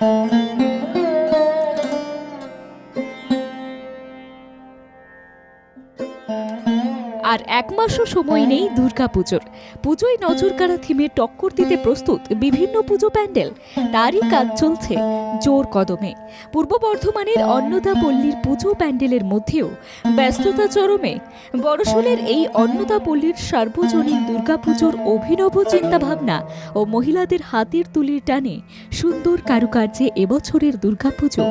Thank you. আর এক মাসও সময় নেই দুর্গাপুজোর। পুজোয় নজর কাড়া থিমে টক্কর দিতে প্রস্তুত বিভিন্ন পুজো প্যান্ডেল। তারই কাজ চলছে জোর কদমে। পূর্ব বর্ধমানের অন্নদা পল্লীর পুজো প্যান্ডেলের মধ্যেও ব্যস্ততা চরমে। বড়শোলের এই অন্নদা পল্লীর সার্বজনীন দুর্গাপুজোর অভিনব চিন্তাভাবনা ও মহিলাদের হাতের তুলির টানে সুন্দর কারুকার্যে এবছরের দুর্গাপুজো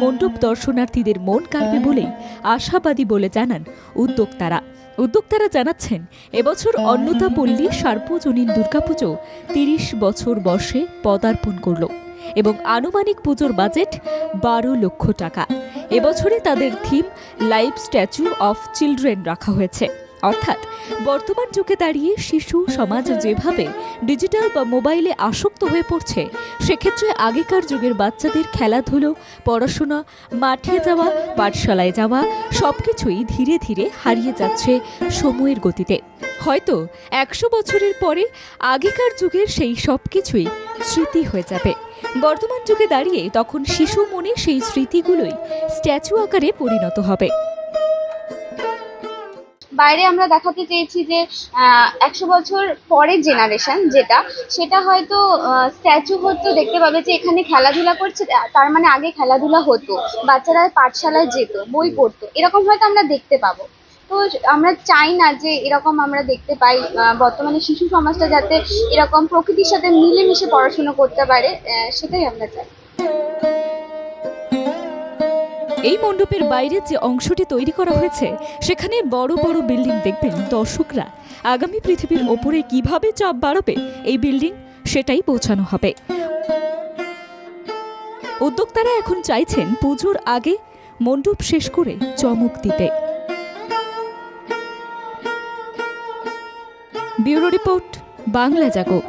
মণ্ডপ দর্শনার্থীদের মন কাড়বে বলেই আশাবাদী বলে জানান উদ্যোক্তারা উদ্যোক্তারা জানাচ্ছেন, এবছর অন্নদা পল্লী সার্বজনীন দুর্গাপুজো তিরিশ বছর বর্ষে পদার্পণ করল এবং আনুমানিক পুজোর বাজেট বারো লক্ষ টাকা। এবছরে তাদের theme live statue of children রাখা হয়েছে। অর্থাৎ বর্তমান যুগে দাঁড়িয়ে শিশু সমাজ যেভাবে ডিজিটাল বা মোবাইলে আসক্ত হয়ে পড়ছে, সেক্ষেত্রে আগেকার যুগের বাচ্চাদের খেলাধুলো, পড়াশোনা, মাঠে যাওয়া, পাঠশালায় যাওয়া, সবকিছুই ধীরে ধীরে হারিয়ে যাচ্ছে সময়ের গতিতে। হয়তো একশো বছরের পরে আগেকার যুগের সেই সব কিছুই স্মৃতি হয়ে যাবে। বর্তমান যুগে দাঁড়িয়ে তখন শিশু মনে সেই স্মৃতিগুলোই স্ট্যাচু আকারে পরিণত হবে। বাইরে আমরা দেখাতে চেয়েছি যে একশো বছর পরের জেনারেশন যেটা, সেটা হয়তো স্ট্যাচু হতো, দেখতে পাবে যে এখানে খেলাধুলা করছে তার মানে আগে খেলাধুলা হতো, বাচ্চারা পাঠশালায় যেত, বই পড়তো, এরকম হয়তো আমরা দেখতে পাবো। তো আমরা চাই না যে এরকম আমরা দেখতে পাই বর্তমানে শিশু সমাজটা যাতে এরকম প্রকৃতির সাথে মিলেমিশে পড়াশুনো করতে পারে সেটাই আমরা চাই। এই মণ্ডপের বাইরে যে অংশটি তৈরি করা হয়েছে, সেখানে বড় বড় বিল্ডিং দেখবেন দর্শকরা। আগামী পৃথিবীর ওপরে কীভাবে চাপ বাড়াবে এই বিল্ডিং, সেটাই পৌঁছানো হবে। উদ্যোক্তারা এখন চাইছেন পুজোর আগে মণ্ডপ শেষ করে চমক দিতে। Bureau report, Bangla Jago.